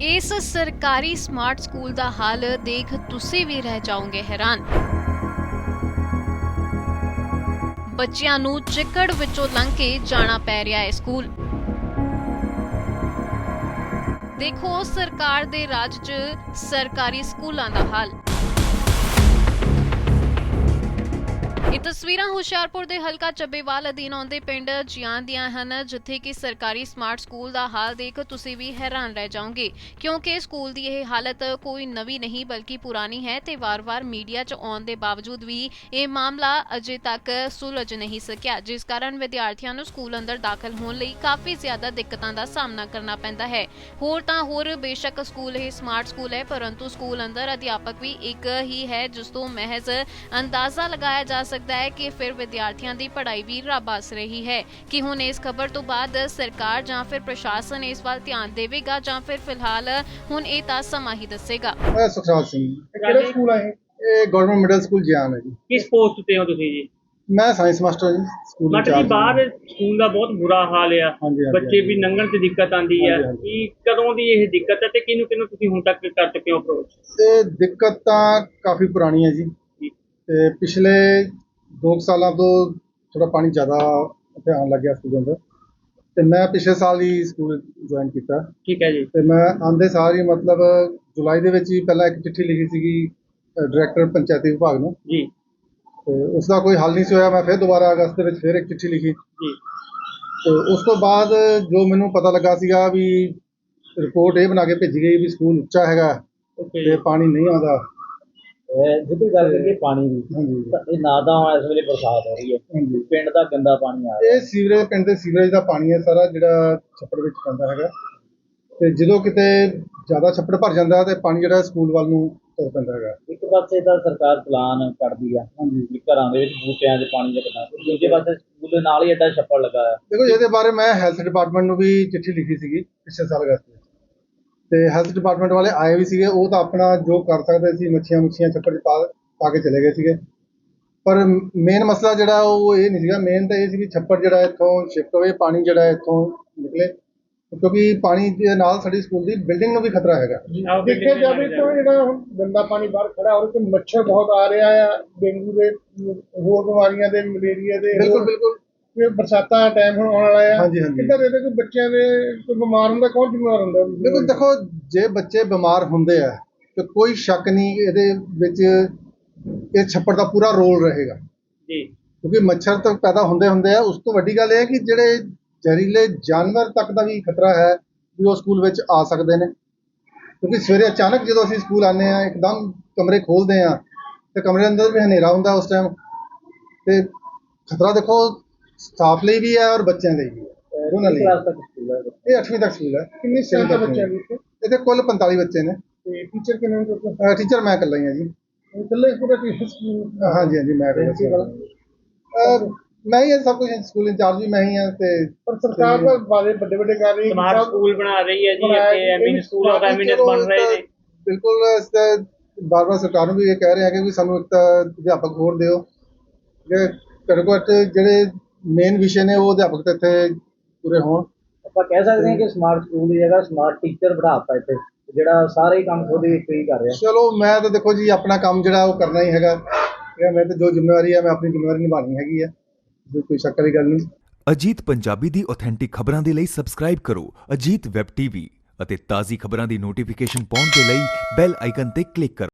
ਇਸ ਸਰਕਾਰੀ smart school ਦਾ ਹਾਲ ਦੇਖ ਤੁਸੀਂ ਵੀ ਰਹਿ ਜਾਓਗੇ ਹੈਰਾਨ। ਬੱਚਿਆਂ ਨੂੰ ਚਿੱਕੜ ਵਿੱਚੋਂ ਲੰਘ ਕੇ ਜਾਣਾ ਪੈ ਰਿਹਾ ਹੈ ਸਕੂਲ। ਦੇਖੋ, ਸਰਕਾਰ ਦੇ ਰਾਜ 'ਚ ਸਰਕਾਰੀ ਸਕੂਲਾਂ ਦਾ ਹਾਲ। ਇਹ ਤਸਵੀਰਾਂ ਹੁਸ਼ਿਆਰਪੁਰ ਦੇ ਹਲਕਾ ਚੱਬੇਵਾਲ ਅਧੀਨ ਆਉਂਦੇ ਪਿੰਡ ਜਿਆਨ ਦੀਆਂ ਹਨ, ਜਿੱਥੇ ਕਿ ਸਰਕਾਰੀ ਸਮਾਰਟ ਸਕੂਲ ਦਾ ਹਾਲ ਦੇਖ ਤੁਸੀਂ ਵੀ ਹੈਰਾਨ ਰਹਿ ਜਾਓਗੇ। ਕਿਉਂਕਿ ਸਕੂਲ ਦੀ ਇਹ ਹਾਲਤ ਕੋਈ ਨਵੀਂ ਨਹੀਂ, ਬਲਕਿ ਪੁਰਾਣੀ ਹੈ ਤੇ ਵਾਰ-ਵਾਰ ਮੀਡੀਆ 'ਚ ਆਉਣ ਦੇ ਬਾਵਜੂਦ ਵੀ ਇਹ ਮਾਮਲਾ ਅਜੇ ਤੱਕ ਸੁਲਝ ਨਹੀਂ ਸਕਿਆ, ਜਿਸ ਕਾਰਨ ਵਿਦਿਆਰਥੀਆਂ ਨੂੰ ਸਕੂਲ ਅੰਦਰ ਦਾਖਲ ਹੋਣ ਲਈ ਕਾਫੀ ਜ਼ਿਆਦਾ ਦਿੱਕਤਾਂ ਦਾ ਸਾਹਮਣਾ ਕਰਨਾ ਪੈਂਦਾ ਹੈ। ਹੋਰ ਤਾਂ ਹੋਰ, ਬੇਸ਼ੱਕ ਸਕੂਲ ਇਹ ਸਮਾਰਟ ਸਕੂਲ ਹੈ, ਪਰੰਤੂ ਸਕੂਲ ਅੰਦਰ ਅਧਿਆਪਕ ਵੀ ਇੱਕ ਹੀ ਹੈ, ਜਿਸ ਤੋਂ ਮਹਿਜ਼ ਅੰਦਾਜ਼ਾ ਲਗਾਇਆ ਜਾ ਸਕਦਾ ਹੈ ਕਿ ਫਿਰ ਵਿਦਿਆਰਥੀਆਂ ਦੀ ਪੜ੍ਹਾਈ ਵੀ ਰੱਬ ਆਸ ਰਹੀ ਹੈ ਕਿ ਹੁਣ ਇਸ ਖਬਰ ਤੋਂ ਬਾਅਦ ਸਰਕਾਰ ਜਾਂ ਫਿਰ ਪ੍ਰਸ਼ਾਸਨ ਇਸ ਵੱਲ ਧਿਆਨ ਦੇਵੇਗਾ ਜਾਂ ਫਿਰ ਫਿਲਹਾਲ ਹੁਣ ਇਹ ਤਾਂ ਸਮਾਂ ਹੀ ਦੱਸੇਗਾ। ਮੈਂ ਸੁਖਰਾਜ ਸਿੰਘ ਕਿਹੜਾ ਸਕੂਲ ਆ ਇਹ? ਇਹ ਗਵਰਨਮੈਂਟ ਮਿਡਲ ਸਕੂਲ ਜਿਆਨ ਹੈ ਜੀ। ਕਿਸ ਪੋਸਟ ਤੇ ਹੋ ਤੁਸੀਂ ਜੀ? ਮੈਂ science master ji school in charge ਹਾਂ। ਬਾਹਰ ਸਕੂਲ ਦਾ ਬਹੁਤ ਬੁਰਾ ਹਾਲ ਆ। ਹਾਂਜੀ, ਹਾਂਜੀ, ਬੱਚੇ ਵੀ ਲੰਘਣ ਤੇ ਦਿੱਕਤ ਆਂਦੀ ਆ। ਹਾਂਜੀ, ਹਾਂਜੀ। ਕੀ ਕਦੋਂ ਦੀ ਇਹ ਦਿੱਕਤ ਹੈ ਤੇ ਕਿਹਨੂੰ ਕਿਹਨੂੰ ਤੁਸੀਂ ਹੁਣ ਤੱਕ ਕਰ ਚੁੱਕੇ ਹੋ ਅਪਰੋਚ ਤੇ ਦਿੱਕਤ ਤਾਂ ਕਾਫੀ ਪੁਰਾਣੀ ਹੈ ਜੀ। ਤੇ ਪਿਛਲੇ 2 ਸਾਲਾਂ ਤੋਂ ਥੋੜਾ ਪਾਣੀ ਜ਼ਿਆਦਾ ਇੱਥੇ ਆਉਣ ਲੱਗਿਆ ਸਕੂਲ ਦੇ ਅੰਦਰ। ਤੇ ਮੈਂ ਪਿਛਲੇ ਸਾਲ ਹੀ ਸਕੂਲ ਜੁਆਇਨ ਕੀਤਾ। ਠੀਕ ਹੈ ਜੀ। ਤੇ ਮੈਂ ਆਂਦੇ ਸਾਰ ਹੀ ਮਤਲਬ ਜੁਲਾਈ ਦੇ ਵਿੱਚ ਹੀ ਪਹਿਲਾਂ ਇੱਕ ਚਿੱਠੀ ਲਿਖੀ ਸੀਗੀ ਡਾਇਰੈਕਟਰ ਪੰਚਾਇਤੀ ਵਿਭਾਗ ਨੂੰ। ਜੀ। ਤੇ ਉਸ ਦਾ ਕੋਈ ਹੱਲ ਨਹੀਂ ਸੀ ਹੋਇਆ ਮੈਂ ਫਿਰ ਦੁਬਾਰਾ ਅਗਸਤ ਦੇ ਵਿੱਚ ਫਿਰ ਇੱਕ ਚਿੱਠੀ ਲਿਖੀ। ਜੀ। ਤੇ ਉਸ ਤੋਂ ਬਾਅਦ ਜੋ ਮੈਨੂੰ ਪਤਾ ਲੱਗਾ ਸੀਗਾ ਵੀ ਰਿਪੋਰਟ ਇਹ ਬਣਾ ਕੇ ਭੇਜੀ ਗਈ ਵੀ ਸਕੂਲ ਉੱਚਾ ਹੈਗਾ ਤੇ ਪਾਣੀ ਨਹੀਂ ਆਉਂਦਾ। ਜਿੱਦੀ ਗੱਲ ਕਰੀਏ ਪਾਣੀ ਦੀ ਤਾਂ ਇਹ ਨਾਦਾ ਇਸ ਵੇਲੇ ਬਰਸਾਤ ਹੋ ਰਹੀ ਹੈ। ਪਿੰਡ ਦਾ ਗੰਦਾ ਪਾਣੀ ਆ ਰਿਹਾ। ਇਹ ਸੀਵਰੇਜ ਪਿੰਡ ਦੇ ਸੀਵਰੇਜ ਦਾ ਪਾਣੀ ਹੈ ਸਾਰਾ ਜਿਹੜਾ ਛੱਪੜ ਵਿੱਚ ਪੈਂਦਾ ਹੈਗਾ। ਤੇ ਜਦੋਂ ਕਿਤੇ ਜ਼ਿਆਦਾ ਛੱਪੜ ਭਰ ਜਾਂਦਾ ਤੇ ਪਾਣੀ ਜਿਹੜਾ ਸਕੂਲ ਵੱਲ ਨੂੰ ਤੁਰ ਪੈਂਦਾ ਹੈਗਾ। ਇੱਕ ਪਾਸੇ ਤਾਂ ਸਰਕਾਰ ਪਲਾਨ ਕੱਢਦੀ ਆ ਹਾਂਜੀ ਘਰਾਂ ਦੇ ਵਿੱਚ ਬੂਟਿਆਂ 'ਚ ਪਾਣੀ ਲੱਗਣਾ। ਦੂਜੇ ਪਾਸੇ ਸਕੂਲ ਦੇ ਨਾਲ ਹੀ ਐਡਾ ਛੱਪੜ ਲੱਗਾ ਆ ਦੇਖੋ ਇਹਦੇ ਬਾਰੇ ਮੈਂ ਹੈਲਥ ਡਿਪਾਰਟਮੈਂਟ ਨੂੰ ਵੀ ਚਿੱਠੀ ਲਿਖੀ ਸੀਗੀ ਪਿਛਲੇ ਸਾਲ ਅਗਸਤ ਤੇ ਹੈਲਥ ਡਿਪਾਰਟਮੈਂਟ ਵਾਲੇ ਆਏ ਵੀ ਸੀਗੇ ਉਹ ਤਾਂ ਆਪਣਾ ਜੋ ਕਰ ਸਕਦੇ ਸੀ ਮੱਛੀਆਂ ਮੁੱਛੀਆਂ ਛੱਪੜ 'ਚ ਪਾ ਪਾ ਕੇ ਚਲੇ ਗਏ ਸੀਗੇ। ਪਰ ਮੇਨ ਮਸਲਾ ਜਿਹੜਾ ਉਹ ਇਹ ਨਹੀਂ ਸੀਗਾ ਮੇਨ ਤਾਂ ਇਹ ਸੀ ਵੀ ਛੱਪੜ ਜਿਹੜਾ ਇੱਥੋਂ ਸ਼ਿਫਟ ਹੋਵੇ ਪਾਣੀ ਜਿਹੜਾ ਇੱਥੋਂ ਨਿਕਲੇ। ਕਿਉਂਕਿ ਪਾਣੀ ਦੇ ਨਾਲ ਸਾਡੀ ਸਕੂਲ ਦੀ ਬਿਲਡਿੰਗ ਨੂੰ ਵੀ ਖਤਰਾ ਹੈਗਾ। ਦੇਖਿਆ ਜਾਵੇ ਤਾਂ ਜਿਹੜਾ ਹੁਣ ਗੰਦਾ ਪਾਣੀ ਬਾਹਰ ਖੜਾ ਔਰ ਤੇ ਮੱਛਰ ਬਹੁਤ ਆ ਰਿਹਾ ਆ ਡੇਂਗੂ ਦੇ ਹੋਰ ਬਿਮਾਰੀਆਂ ਦੇ ਮਲੇਰੀਆ ਦੇ। ਬਿਲਕੁਲ ਬਿਲਕੁਲ। ਬਿਲਕੁਲ ਬਰਸਾਤਾਂ ਦਾ ਟਾਈਮ ਹੁਣ ਆਉਣ ਵਾਲਾ ਆ। ਹਾਂਜੀ, ਹਾਂਜੀ। ਕਿੱਦਾਂ ਦੇ ਕੋਈ ਬੱਚਿਆਂ ਦੇ ਕੋਈ ਬਿਮਾਰ ਹੁੰਦਾ ਕੌਣ ਜ਼ਿੰਮੇਵਾਰ ਹੁੰਦਾ? ਦੇਖੋ ਦੇਖੋ ਜੇ ਬੱਚੇ ਬਿਮਾਰ ਹੁੰਦੇ ਆ ਤੇ ਕੋਈ ਸ਼ੱਕ ਨਹੀਂ ਇਹਦੇ ਵਿੱਚ ਇਹ ਛੱਪੜ ਦਾ ਪੂਰਾ ਰੋਲ ਰਹੇਗਾ। ਜੀ। ਕਿਉਂਕਿ ਮੱਛਰ ਤਾਂ ਪੈਦਾ ਹੁੰਦੇ ਹੁੰਦੇ ਆ। ਉਸ ਤੋਂ ਵੱਡੀ ਗੱਲ ਇਹ ਹੈ ਕਿ ਜਿਹੜੇ ਜ਼ਹਿਰੀਲੇ ਜਾਨਵਰ ਤੱਕ ਦਾ ਵੀ ਖਤਰਾ ਹੈ ਵੀ ਉਹ ਸਕੂਲ ਵਿੱਚ ਆ ਸਕਦੇ ਨੇ। ਕਿਉਂਕਿ ਸਵੇਰੇ ਅਚਾਨਕ ਜਦੋਂ ਅਸੀਂ ਸਕੂਲ ਆਨੇ ਆ ਇੱਕਦਮ ਕਮਰੇ ਖੋਲਦੇ ਆ ਤੇ ਕਮਰੇ ਅੰਦਰ ਵੀ ਹਨੇਰਾ ਹੁੰਦਾ ਉਸ ਟਾਈਮ ਤੇ ਖਤਰਾ ਦੇਖੋ ਸਟਾਫ ਲਈ ਵੀ ਹੈ ਔਰ ਬੱਚਿਆਂ ਲਈ ਵੀ ਹੈ? ਦੋਨਾਂ ਲਈ ਕਲਾਸ ਤੱਕ ਸਕੂਲ ਹੈ। ਇਹ 8ਵੀਂ ਤੱਕ ਸਕੂਲ ਹੈ। ਕਿੰਨੇ ਸਾਲ ਦੇ ਬੱਚਿਆਂ ਦੀ ਇੱਥੇ? ਇਹਦੇ ਕੁੱਲ 45 ਬੱਚੇ ਨੇ। ਤੇ ਟੀਚਰ ਕਿੰਨੇ ਨੇ ਟੀਚਰ ਮੈਂ ਇਕੱਲਾ ਹੀ ਹਾਂ ਜੀ। ਇਕੱਲੇ ਪੂਰਾ ਟੀਚਰ ਸਕੂਲ ਹਾਂਜੀ ਹਾਂਜੀ ਮੈਂ ਇਕੱਲਾ ਮੈਂ ਹੀ ਹਾਂ ਸਭ ਕੁਝ ਸਕੂਲ ਇੰਚਾਰਜ ਵੀ ਮੈਂ ਹੀ ਹਾਂ ਤੇ ਪਰ ਸਰਕਾਰ ਦਾ ਵਾਅਦੇ ਵੱਡੇ ਵੱਡੇ ਕਰ ਰਹੀ ਹੈ। ਸਮਾਰਟ ਸਕੂਲ ਬਣਾ ਰਹੀ ਹੈ ਜੀ ਇੱਥੇ ਐਮਿਨ ਸਕੂਲ ਆਫ ਐਮਿਨੈਂਸ ਬਣ ਰਹੇ ਨੇ। ਬਿਲਕੁਲ ਇਸ ਤੇ ਬਾਰ-ਬਾਰ ਸਰਕਾਰ ਨੂੰ ਵੀ ਇਹ ਕਹਿ ਰਹੇ ਆ ਕਿ ਵੀ ਸਾਨੂੰ ਇੱਕ ਅਧਿਆਪਕ ਹੋਰ ਦਿਓ। ਜੇ ਘੱਟੋ ਘੱਟ ਜਿਹੜੇ ਮੇਨ ਵਿਸ਼ੇ ਨੇ ਉਹ ਅਧਿਆਪਕ ਤਾਂ ਇੱਥੇ ਪੂਰੇ ਹੋਣ। ਆਪਾਂ ਕਹਿ ਸਕਦੇ ਹਾਂ ਕਿ ਸਮਾਰਟ ਸਕੂਲ ਦੀ ਜਗ੍ਹਾ ਸਮਾਰਟ ਟੀਚਰ ਬਿਠਾਤਾ ਇੱਥੇ ਜਿਹੜਾ ਸਾਰੇ ਹੀ ਕੰਮ ਖੁਦ ਹੀ ਇੱਕ ਹੀ ਕਰ ਰਿਹਾ। ਚਲੋ ਮੈਂ ਤਾਂ ਦੇਖੋ ਜੀ ਆਪਣਾ ਕੰਮ ਜਿਹੜਾ ਉਹ ਕਰਨਾ ਹੀ ਹੈਗਾ। ਠੀਕ ਹੈ ਮੈਂ ਤਾਂ ਜੋ ਜ਼ਿੰਮੇਵਾਰੀ ਹੈ ਮੈਂ ਆਪਣੀ ਜ਼ਿੰਮੇਵਾਰੀ ਨਿਭਾਉਣੀ ਹੈਗੀ ਹੈ। ਜੋ ਕੋਈ ਸ਼ੱਕ ਵਾਲੀ ਗੱਲ ਨਹੀਂ। ਅਜੀਤ ਪੰਜਾਬੀ ਦੀ ਆਥੈਂਟਿਕ ਖਬਰਾਂ ਦੇ ਲਈ ਸਬਸਕ੍ਰਾਈਬ ਕਰੋ ਅਜੀਤ ਵੈਬ ਟੀਵੀ ਅਤੇ ਤਾਜ਼ੀ ਖਬਰਾਂ ਦੀ ਨੋਟੀਫਿਕੇਸ਼ਨ ਪਾਉਣ ਦੇ ਲਈ ਬੈਲ ਆਈਕਨ ਤੇ ਕਲਿੱਕ ਕਰੋ।